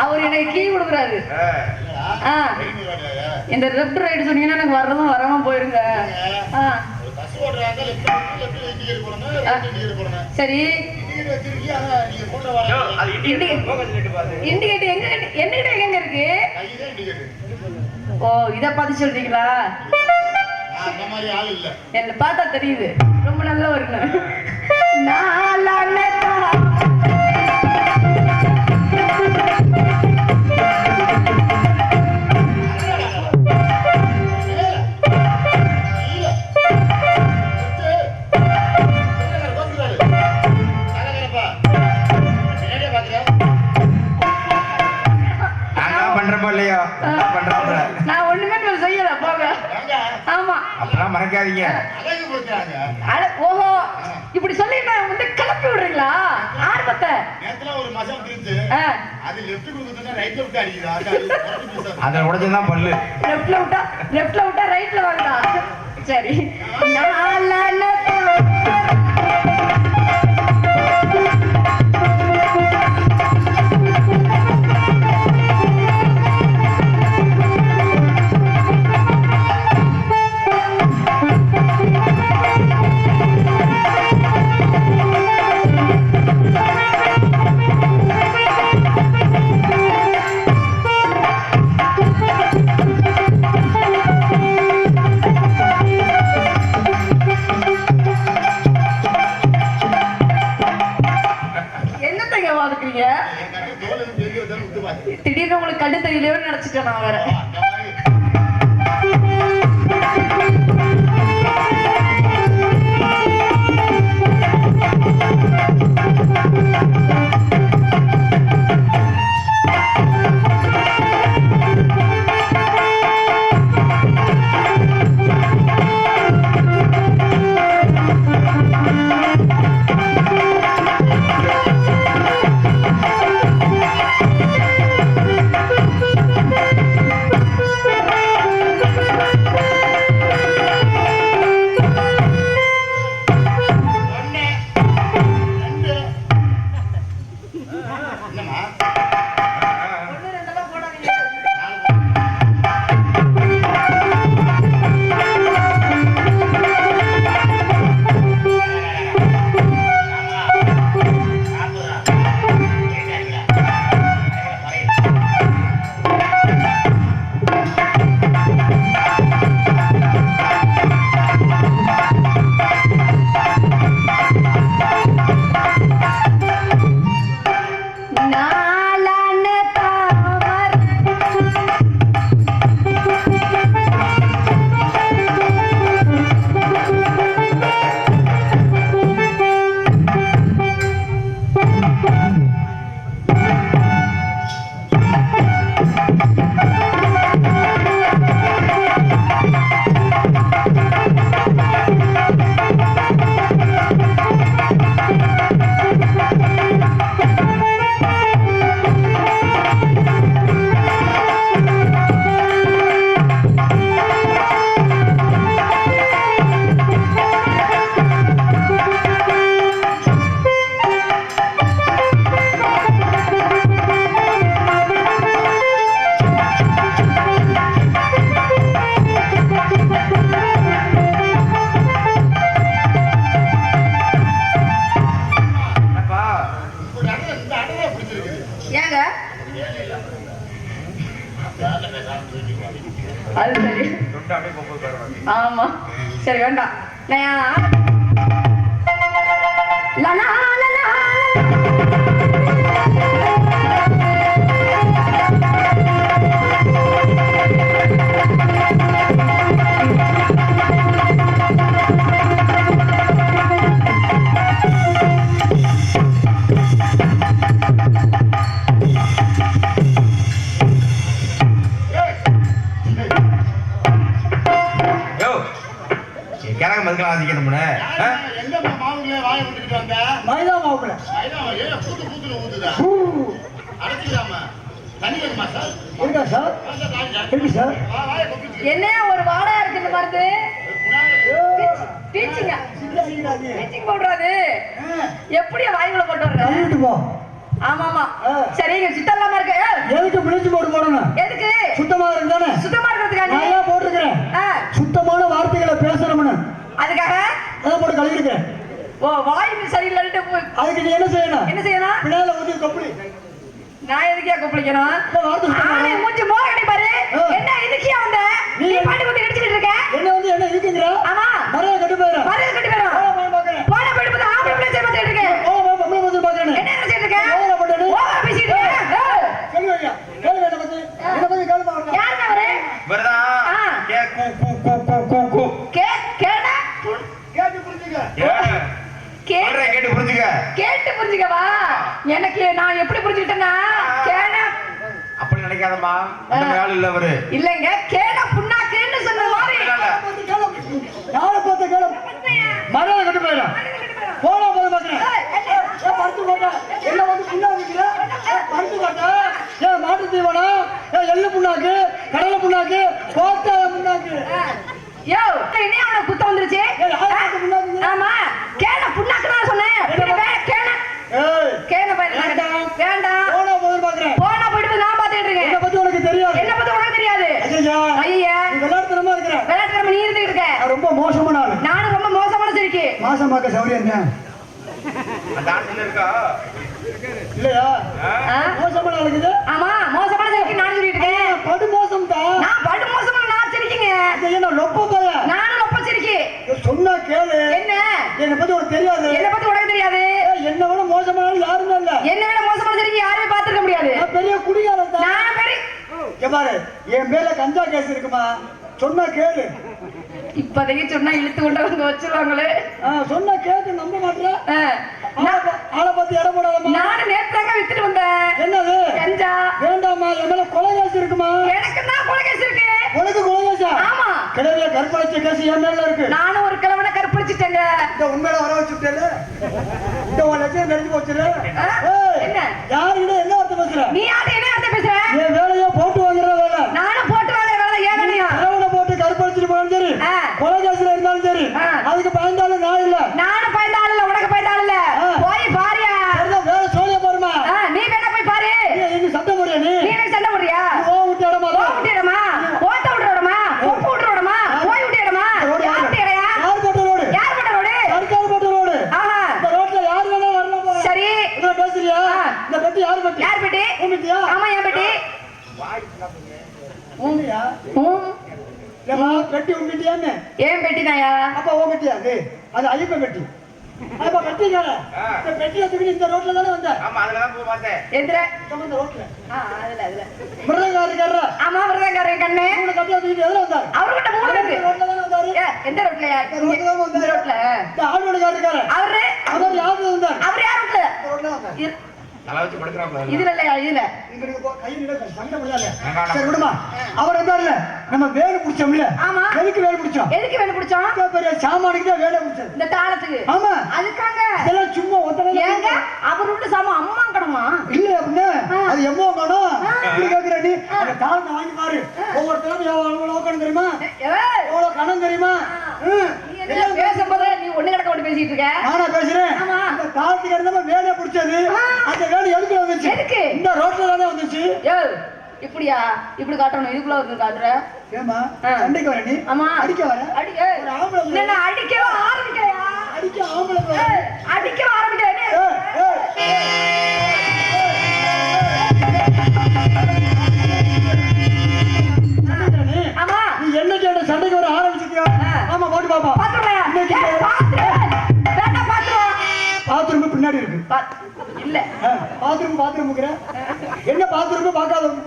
அவர் எனக்கு கீ கொடுக்குறாரு இந்த லெஃப்ட் ரைட் சொன்னீங்கன்னா எனக்கு வர்றதும் வராம போயிருங்க. ஆ சரி அது இண்டிகேட்டர். போக்கஸ் லைட் பாரு இண்டிகேட்டர் எங்க இருக்கு? ஓ இத பார்த்து சொல்றீங்களா? அந்த மாதிரி ஆள் இல்ல. என்ன பார்த்தா தெரியுது. ரொம்ப நல்லா வருங்க நாளானதா. அப்பெல்லாம் மறக்காதீங்க. ஓஹோ இப்படி சொல்லி நான் வந்து கிளப்பி விடுறீங்களா? ஆர்வத்தை. ஆ, அதுல உடைச்சதுதான் பல்லு. லெஃப்ட்ல விட்டா லெஃப்ட்ல விட்டா ரைட்ல வாங்கடா சரி. நாளானதா. தெரியலையோ நினைச்சிட்டேன் நான் வேற ஆமா. சரி வேண்டாம். நான் இருக்கா சார். இருக்கு சார். என்ன ஒரு வாடா இருக்கு இந்த மருந்து டீச்சிங்க டீச்சிங் போடுறாது எப்படியா வாய்க்குள்ள போட்டு வர்ற ஆமா ஆமா. சரி சுத்தம் இருக்கு? எதுக்கு பிளிச்சு போட்டு போடணும்? எதுக்கு? சுத்தமா இருக்கு தானே சுத்தமா இருக்கிறதுக்காண்டி. நான் போட்டிருக்கிறேன்? சுத்தமான வார்த்தைகளை பேசணும்னு. அதுக்காக அதான் போட்டு கழுவிருக்கிறேன் ஓ வாய் சரியில்லைன்ட்டு அதுக்கு நீ என்ன செய்யணும்? என்ன செய்யணும்? பின்னால ஊற்றி கொப்பளி. நான் எதுக்கே கூப்பிடிக்கணும் இந்த வார்த்தை சுத்தமா ஆளை மூஞ்சி மோகடி பாரு. ஆ. என்ன இதுக்கே வந்த? நீ பாட்டு வந்து இடிச்சுக்கிட்டு இருக்க. என்ன வந்து என்ன இருக்குங்கிற? ஆமா. மறைய கட்டு போயிடும் மரியாதை கட்டி போயிடும் பாக்குறேன் போன போயிட்டு பார்த்தா ஆம்பளை பிள்ளை செய்ய பார்த்துட்டு இருக்கேன் ஓ பொம்பளை பத்தி பாக்குறேன் என்ன நினைச்சிட்டு இருக்க ஓவரா பண்ணு. ஓவரா பேசிட்டு இருக்க ஏய், கேள்வி ஐயா கேள்வி என்ன பத்தி என்ன பத்தி கேள்வி பாருங்க யாருங்க அவரு இவர்தான் ஆ. கே கூ கூ கூ கூ கூ கூ கே கேடா புல்- கேட்டு புரிஞ்சுக்க ஏ, கே சொல்றேன் கேட்டு புரிஞ்சுக்க கேட்டு புரிஞ்சுக்கவா எனக்கு நான் எப்படி புரிஞ்சுக்கிட்டேன்னா கேடா நினைக்காதம்மா அந்த ஆள் இல்ல அவரு இல்லைங்க கேடா புண்ணாக்குன்னு சொன்ன மாதிரி அதனால யாரை பார்த்த கேளு மரியாதை கட்டு போயிடும் போனா போது பாக்குறேன் ஏய், என்ன? ஏன் பருத்து போட்ட என்ன வந்து புண்ணா வைக்கிற பருத்து போட்ட ஏன் மாட்டு தீவனம் ஏன் எள்ளு புண்ணாக்கு கடலை புண்ணாக்கு கோட்டாய புண்ணாக்கு யோ என்ன அவன குத்த வந்துருச்சு ஏய், யாரை பார்த்து புண்ணாக்குங்க? ஆமா கேன புண்ணாக்கு தான் சொன்னேன் பின்ன வே- கேன ஏய் கேன பயிர் வேண்டாம். வேண்டாம் போனா போது பாக்குறேன் போனா போயிட்டு நான் பாத்துட்டு என்ன இருக்கேன் பத்தி உனக்கு தெரியாது என்ன பத்தி உனக்கு தெரியாது ஐயா ஐயா நீ விளையாட்டுத்தனமா இருக்கிற விளையாட்டு நீ இருந்துட்டு இருக்க நான் ரொம்ப மோசமான ஆளு நானும் ரொம்ப மோசமான சிரிக்கு மாசமாக்க சௌரியம் என்ன அந்த ஆள் இருக்கா இல்லையா? ஆ? மோசமான ஆளுக்குது ஆமா மோசமான நான் சொல்லிட்டு இருக்கேன். படு மோசம் தான் நான் படு மோசமான நான் சிரிக்குங்க என்ன லொப்ப பைய நானும் ரொம்ப சிரிக்கு. சொன்னா கேளு. என்ன? என்னை பத்தி உனக்கு தெரியாது. என்ன பத்தி உனக்கு தெரியாது. என்னை விட மோசமான யாருமே இல்ல என்ன விட மோசமான சிரிக்கு யாருமே பாத்துக்க முடியாது. நான் பெரிய குடிகாரன் தான் நான் பெரிய இங்க பாரு என் மேல கஞ்சா கேஸ் இருக்குமா? சொன்னா கேளு. இப்போதைக்கு சொன்னா இழுத்து கொண்டு வந்து வச்சிருவாங்களே. சொன்னா கேட்டு நம்ப நான் ஆளை பத்தி இடம் போடாதம்மா. நானும் நேத்து தாங்க வித்துட்டு வந்தேன். என்னது? கஞ்சா. வேண்டாம்மா என் மேல கொலை கேஸ் இருக்குமா? எனக்கு தான் கொலைகேஸ் இருக்கு. உனக்கு கொலை கேஸா ஆமா. கிடவிய கற்பழிச்ச கேஸ் என் மேல இருக்கு. நானும் ஒரு கிழவனை கற்பழிச்சிட்டேங்க. இந்த உண்மையில வர வச்சுட்டேல இந்த உன் லட்சம் தெரிஞ்சு போச்சுல ஆ? ஏய், என்ன? யாருகிட்ட என்ன வார்த்தை பேசுற நீ யார்ட்ட என்ன வார்த்தை பேசுற என் வேலையை போட்டு வாங்குற வேலை நானும் போட்டு வாங்க வேலை ஏன் வேலையா கிழவனை போட்டு கற்பழிச்சிட்டு போனாலும் சரி. ஆ. கொலை கேஸ்ல இருந்தாலும் சரி. அதுக்கு பயந்தாலும் நான் இல்ல. நானும் பயந்த ஆள் இல்ல உனக்கு பயந்த ஆள் இல்ல. போய் பாரியா. வேலை சோழிய பாருமா ஆ, நீ வேணா போய் பாரு. நீ சத்தம் போறியா நீ? நீ சண்டை போடுறியா? நீ ஓ விட்டு இடமா? போ விட்டுடமா ஓட்ட விட்டுறோமா உப்பு விட்டுறோமா போய் விட்டுடமா ரோடு யார் விட்டுறா யார் போட்ட ரோடு? யார் விட்ட ரோடு? சர்க்கார் போட்ட ரோடு. ஆஹா. இந்த ரோட்ல யார் வேணா வரலாம். சரி. பேசுறியா. இந்த பெட்டி யார் பெட்டி? யார் பெட்டி? உன் பெட்டியா? ஆமா என் பெட்டி. உன்னையா உம், இல்லம்மா பெட்டி உன் பெட்டியான்னு ஏன் பெட்டி தாயா அப்ப உன் பெட்டியா அது அது ஐயப்ப பெட்டி. அப்ப கட்டிக்கார ஆ. இந்த பெட்டியை தூக்கி இந்த ரோட்ல தானே வந்த? ஆமா அதுலதான் போய் பார்த்தேன். எந்திர நம்ம இந்த ரோட்ல. ஆ அதுல அதுல. மிருதங்காரக்காரரா ஆமா விரதங்காரன் கண்ணு மூணு கட்டியா எதுல வந்தாரு? அவர்கிட்ட மூணு இருக்கு ரோட்ல தானே வந்தாரு? எந்த ரோட்ல தான் வந்தாரு. ரோட்ல. இந்த ஆழ்வடுகாரக்கார அவரு? அவர் யாரு வந்தார்? அவர் யார் ரோட்ல இந்த ரோட்ல வந்தார். இ- தலை வச்சு படுக்கிறாப்ல இதுல இல்லையா இதுல. சரி விடுமா. அவர் வந்தார்ல நம்ம வேலை பிடிச்சோம்ல ஆமா. எதுக்கு வேலை பிடிச்சோம்? எதுக்கு வேணும் பிடிச்சோம்? பெரிய சாமானுக்கு தான் வேலை பிடிச்சது இந்த தாளத்துக்கு. ஆமா. அதுக்காங்க. இதெல்லாம் சும்மா ஒத்தனை ஏங்க அவர் விட்டு சாமா அம்மா கடமா இல்ல அப்படின்னா. அது எம்மோ காணும் ஆ. இப்படி கேக்குற நீ அந்த தாழ்ந்த வாங்கி பாரு. ஒவ்வொருத்தரும் எவ்வளவு நோக்கணும் தெரியுமா? எவ்வளவு கணம் தெரியுமா? பேசும்போது நீ ஒண்ணு கிடக்க ஒண்ணு பேசிட்டு இருக்க. நானா பேசுறேன்? தாழ்த்துக்கு இருந்தவங்க வேலையை பிடிச்சது. அந்த வேலை எதுக்குள்ள வந்துச்சு? எதுக்கு? இந்த ரோட்ல தானே வந்துச்சு? இப்படியா? இப்படி காட்டணும் இதுக்குள்ள வந்து காட்டுற. ஏமா. சண்டைக்கு வர நீ? ஆமா. அடிக்க வர? அடி ஏய், ஒரு ஆம்பளை. என்ன அடிக்கவே? ஆரம்பிக்கலையா? அடிக்க ஆம்பளை பிள்ளை. ஏய், அடிக்கவே ஆரம்பிக்கல ஏய், ஏய். சண்டைக்கு நீ? ஆமா. நீ என்ன சண்டைக்கு வர ஆரம்பிச்சிருக்கியா ஆ. ஆமா போட்டு பாப்பா. இல்ல. பாத்ரூம் பாத்ரூம் என்ன பாத்ரூம்?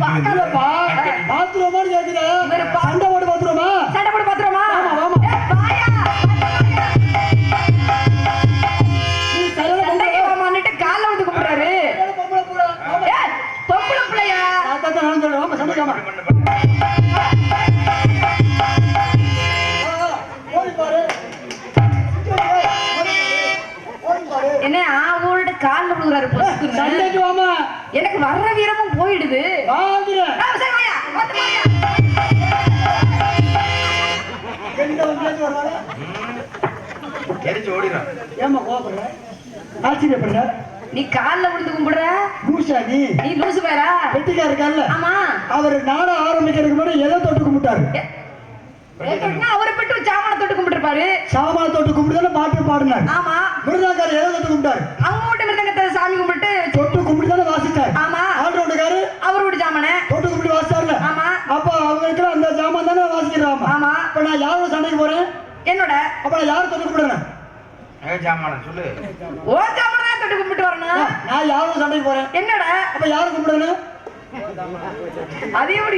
பார்க்காதப்பா. பாத்ரூமா கேக்குற இவரு பா- சண்டை ஏமா கோபப்படுற ஆச்சரியப்படுற நீ கால்ல விழுந்து கும்பிடுற? லூசா நீ நீ லூசு பேரா? வெட்டிக்கார இருக்கார்ல ஆமா அவர் நாட ஆரம்பிக்கிறதுக்கு முன்னாடி எதை தொட்டு கும்பிட்டாரு அவரை பெற்று சாமான தொட்டு கும்பிட்டுருப்பாரு. சாமான தொட்டு கும்பிட்டு பாட்டு பாடினார் ஆமா. மிருதாக்காரர் எதை தொட்டு கும்பிட்டாரு அவங்க வீட்டு மிருதங்கத்தை சாமி கும்பிட்டு தொட்டு கும்பிட்டு தானே வாசிச்சார் ஆமா. ஆல்ரவுண்டுக்காரு அவரோட சாமான. தொட்டு கும்பிட்டு வாசிச்சார்ல ஆமா. அப்ப அவங்களுக்கு அந்த ஜாமான் தானே வாசிக்கிறாமா? ஆமா. அப்ப நான் யாரோட சண்டைக்கு போறேன்? என்னோட? அப்ப நான் யாரை தொட்டு கும்பிடுறேன்? ஏ ஜாமான சொல்லு. ஓ சாமான தான் தொட்டு கும்பிட்டு வரணும். நான் யாரோட சண்டைக்கு போறேன்? என்னோட? அப்ப யாரை கும்பிடுறேன் அதே ஒரு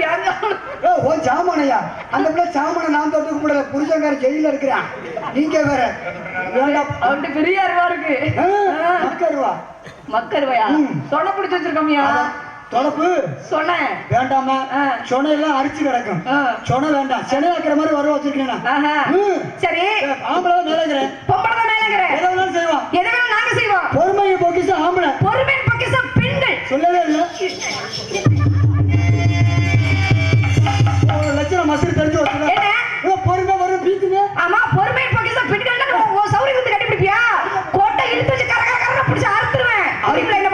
ஓ ஜாமானையா? அந்த பிள்ளை ஜாமான நான் தொட்டு கும்பிடல. புருஷங்கார ஜெயில இருக்கிறான். நீங்க வேற. பெரிய அருவா இருக்கு. ஆ, மக்கருவா மக்கருவையா. சொன்ன பிடிச்சு வச்சிருக்கோமியா? தொடப்பு சொன்னேன் வேண்டாமா. சொனை எல்லாம் அரிச்சு கிடக்கும். சொனை வேண்டாம். சென்னை ஆக்கிற மாதிரி வர வச்சிருக்கேன். சரி. ஆம்பளை மேலே இருக்கிறேன். பொம்பளை எதை நாங்க செய்வோம். பொறுமையை பொக்கிஷம் ஆம்பளை. பொறுமையின் பொக்கிஷம் பெண்கள். சொல்லவே இல்லை.